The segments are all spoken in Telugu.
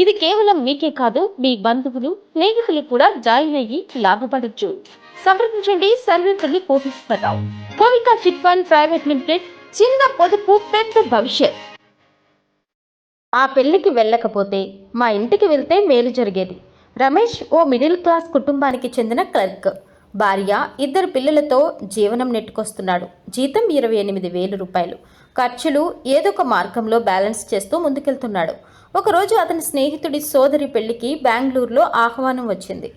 ఇది కేవలం మీకే కాదు మీ బంధువులు స్నేహితులు కూడా జాయిన్ అయ్యి లాభపడచ్చు. సంప్రదించండి Sarvepalli Koteswararao Kovika chit fund private limited చిన్న పొదుపు పెద్ద భవిష్యత్. ఆ పెళ్ళికి వెళ్ళకపోతే మా ఇంటికి వెళ్తే మేలు జరిగేది. రమేష్ ఓ మిడిల్ క్లాస్ కుటుంబానికి చెందిన క్లర్క్. భార్య ఇద్దరు పిల్లలతో జీవనం నెట్టుకొస్తున్నాడు. జీతం ఇరవై ఎనిమిది వేలు రూపాయలు. ఖర్చులు ఏదో ఒక మార్గంలో బ్యాలెన్స్ చేస్తూ ముందుకెళ్తున్నాడు. ఒకరోజు అతని స్నేహితుడి సోదరి పెళ్ళికి బెంగళూరులో ఆహ్వానం వచ్చింది.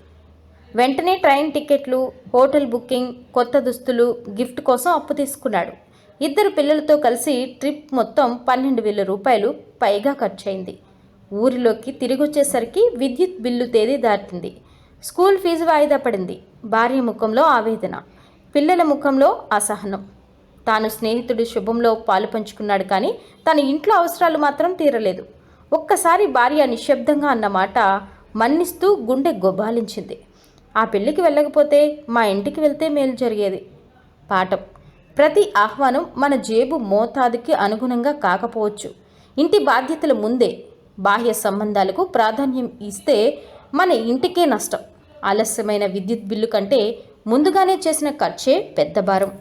వెంటనే ట్రైన్ టికెట్లు హోటల్ బుకింగ్ కొత్త దుస్తులు గిఫ్ట్ కోసం అప్పు తీసుకున్నాడు. ఇద్దరు పిల్లలతో కలిసి ట్రిప్ మొత్తం పన్నెండు వేల రూపాయలు పైగా ఖర్చయింది. ఊరిలోకి తిరిగి వచ్చేసరికి విద్యుత్ బిల్లు తేదీ దాటింది. స్కూల్ ఫీజు వాయిదా పడింది. భార్య ముఖంలో ఆవేదన పిల్లల ముఖంలో అసహనం. తాను స్నేహితుడి శుభంలో పాలు పంచుకున్నాడు కానీ తన ఇంట్లో అవసరాలు మాత్రం తీరలేదు. ఒక్కసారి భార్య నిశ్శబ్దంగా అన్న మాట మన్నిస్తూ గుండె గొబాలించింది. ఆ పెళ్ళికి వెళ్ళకపోతే మా ఇంటికి వెళ్తే మేలు జరిగేది. పాఠం. ప్రతి ఆహ్వానం మన జేబు మోతాదుకి అనుగుణంగా కాకపోవచ్చు. ఇంటి బాధ్యతల ముందే బాహ్య సంబంధాలకు ప్రాధాన్యం ఇస్తే మన ఇంటికే నష్టం. ఆలస్యమైన విద్యుత్ బిల్లు కంటే ముందుగానే చేసిన ఖర్చే పెద్ద భారం.